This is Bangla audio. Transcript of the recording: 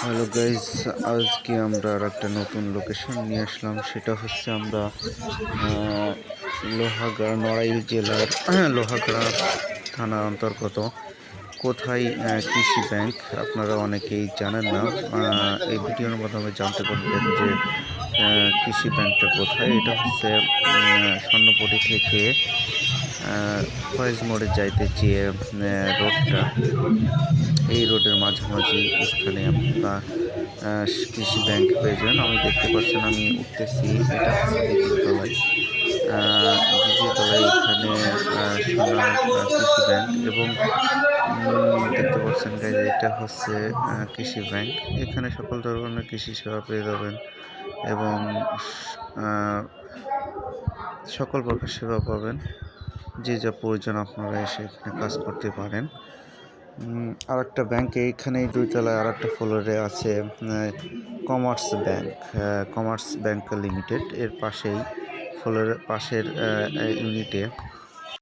হ্যালো গাইজ আজকে আমরা আর একটা নতুন লোকেশন নিয়ে আসলাম। সেটা হচ্ছে আমরা লোহাগড়া নড়াইল জেলার লোহাগড়া থানার অন্তর্গত। কোথায় কৃষি ব্যাংক আপনারা অনেকেই জানেন না। এই ভিডিওর মাধ্যমে জানতে পারবেন যে কৃষি ব্যাংকটা কোথায়। এটা হচ্ছে স্বর্ণপটি থেকে ফয়েজ মোড়ে যাইতে যে রোডটা। এই রোডের মাঝামাঝি স্থানে আপনারা কৃষি ব্যাংক পেয়ে যান আমি দেখতে পাচ্ছেন আমি উঠতেছি। এটা হচ্ছে দ্বিতীয় তলায় আহ, দ্বিতীয় এখানে কৃষি ব্যাংক এবং দেখতে পাচ্ছেন গাইজ এটা হচ্ছে কৃষি ব্যাংক। এখানে সকল ধরনের কৃষি সেবা পেয়ে যাবেন এবং সকল প্রকার সেবা পাবেন। যে যা প্রয়োজন আপনারা এসে এখানে কাজ করতে পারেন। আর একটা ব্যাংক এইখানেই দুইতলায় আর একটা ফ্লোরে আছে commerce bank commerce bank limited এর পাশেই ফ্লোরের পাশের ইউনিটে